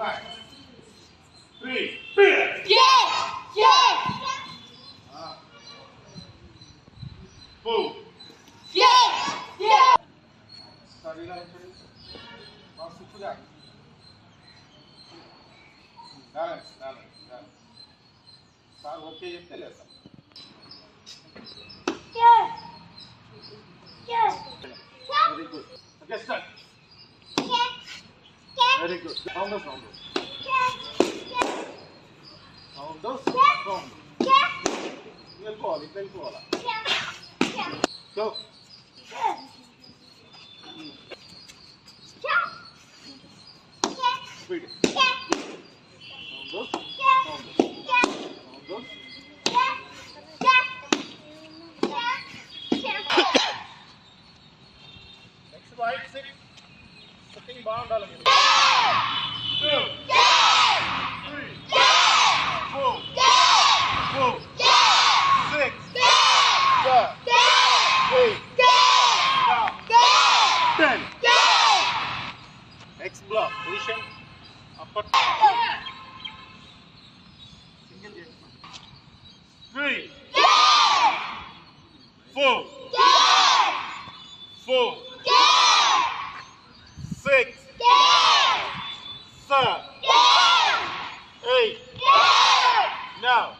Go back. Three. Ah. Four. Sorry, ఇలా ఉంచండి. మా సుప్పుగా. Balance, balance, balance. Sir okay చెప్తే లేదు sir very good Very good. Down the sound. Sound the sound. Nel cuore, nel. Go. బాగుండాలి Answer. Eight. Yes. No.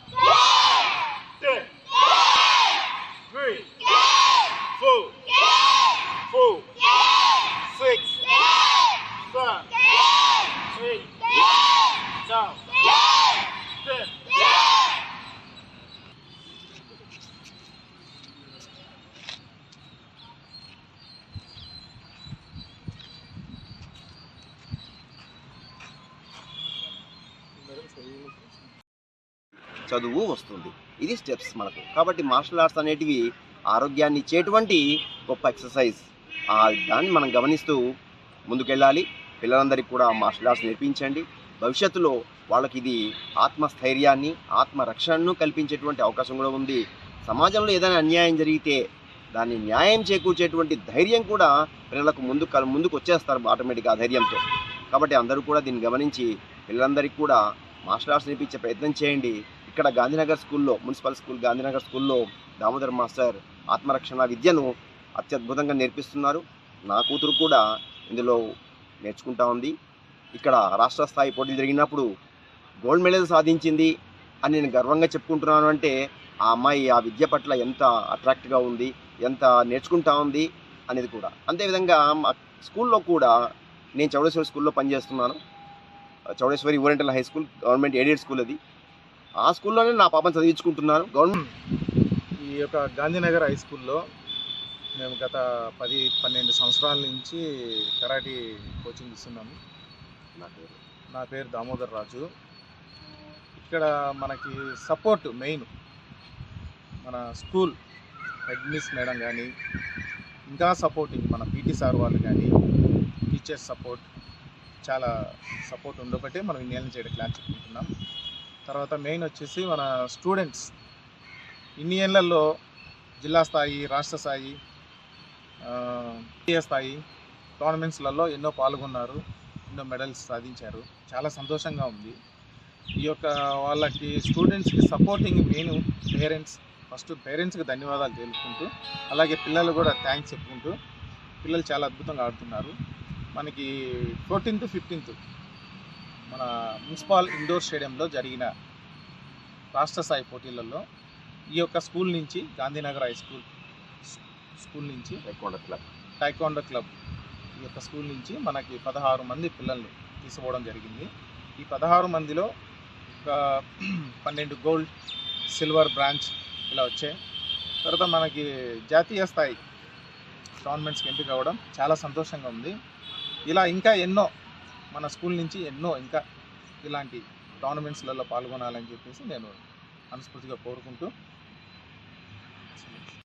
చదువు వస్తుంది. ఇది steps మనకు. కాబట్టి మార్షల్ ఆర్ట్స్ అనేటివి ఆరోగ్యాన్ని ఇచ్చేటువంటి గొప్ప ఎక్సర్సైజ్ దాన్ని మనం గమనిస్తూ ముందుకెళ్ళాలి. పిల్లలందరికీ కూడా మార్షల్ ఆర్ట్స్ నేర్పించండి. భవిష్యత్తులో వాళ్ళకి ఇది ఆత్మస్థైర్యాన్ని ఆత్మరక్షణను కల్పించేటువంటి అవకాశం కూడా ఉంది. సమాజంలో ఏదైనా అన్యాయం జరిగితే దాన్ని న్యాయం చేకూర్చేటువంటి ధైర్యం కూడా పిల్లలకు ముందు ముందుకు వచ్చేస్తారు ఆటోమేటిక్గా ఆ ధైర్యంతో. కాబట్టి అందరూ కూడా దీన్ని గమనించి పిల్లలందరికీ కూడా మార్షల్ ఆర్ట్స్ నేర్పించే ప్రయత్నం చేయండి. ఇక్కడ గాంధీనగర్ స్కూల్లో మున్సిపల్ స్కూల్ గాంధీనగర్ స్కూల్లో దామోదర్ మాస్టర్ ఆత్మరక్షణ విద్యను అత్యద్భుతంగా నేర్పిస్తున్నారు. నా కూతురు కూడా ఇందులో నేర్చుకుంటా ఉంది. ఇక్కడ రాష్ట్ర స్థాయి పోటీలు జరిగినప్పుడు గోల్డ్ మెడల్ సాధించింది అని నేను గర్వంగా చెప్పుకుంటున్నాను అంటే ఆ అమ్మాయి ఆ విద్య పట్ల ఎంత అట్రాక్ట్గా ఉంది ఎంత నేర్చుకుంటా ఉంది అనేది కూడా. అంతేవిధంగా మా స్కూల్లో కూడా నేను చౌడేశ్వరి స్కూల్లో పనిచేస్తున్నాను. Chowdeshwari oriental high school government aided school అది. ఆ స్కూల్లోనే నా పాపను చదివించుకుంటున్నాను గవర్నమెంట్ ఈ యొక్క గాంధీనగర్ హై స్కూల్లో మేము గత పది పన్నెండు సంవత్సరాల నుంచి కరాటీ కోచింగ్ ఇస్తున్నాము. నా పేరు? దామోదర్ రాజు. ఇక్కడ మనకి సపోర్ట్ మెయిన్ మన స్కూల్ హెడ్ మిస్ మేడం కానీ ఇంకా సపోర్టింగ్ మన పీటీ సార్ వాళ్ళు కానీ టీచర్స్ సపోర్ట్ చాలా సపోర్ట్ ఉండబట్టే మనం ఇన్నేళ్ళ చేయడం క్లాస్ చెప్పుకుంటున్నాం తర్వాత మెయిన్ వచ్చేసి మన స్టూడెంట్స్ ఇన్ని ఏళ్ళల్లో జిల్లా స్థాయి రాష్ట్ర స్థాయి స్థాయి టోర్నమెంట్స్లలో ఎన్నో పాల్గొన్నారు ఎన్నో మెడల్స్ సాధించారు. చాలా సంతోషంగా ఉంది. ఈ యొక్క వాళ్ళకి స్టూడెంట్స్కి సపోర్టింగ్ మెయిన్ పేరెంట్స్ ఫస్ట్ పేరెంట్స్కి ధన్యవాదాలు తెలుపుకుంటూ అలాగే పిల్లలు కూడా థ్యాంక్స్ చెప్పుకుంటూ పిల్లలు చాలా అద్భుతంగా ఆడుతున్నారు. మనకి ఫోర్టీన్త్ ఫిఫ్టీన్త్ మన మున్సిపల్ ఇండోర్ స్టేడియంలో జరిగిన రాష్ట్ర స్థాయి పోటీలలో ఈ యొక్క స్కూల్ నుంచి గాంధీనగర్ హై స్కూల్ స్కూల్ నుంచి క్లబ్ టైకాండో క్లబ్ ఈ యొక్క స్కూల్ నుంచి మనకి పదహారు మంది పిల్లల్ని తీసుకోవడం జరిగింది. ఈ పదహారు మందిలో ఒక పన్నెండు గోల్డ్ సిల్వర్ బ్రాంచ్ ఇలా వచ్చాయి. తర్వాత మనకి జాతీయ స్థాయి టోర్నమెంట్స్కి ఎంపిక అవ్వడం చాలా సంతోషంగా ఉంది. ఇలా ఇంకా ఎన్నో మన స్కూల్ నుంచి ఎన్నో ఇంకా ఇలాంటి టోర్నమెంట్స్లలో పాల్గొనాలని చెప్పేసి నేను మనస్ఫూర్తిగా కోరుకుంటూ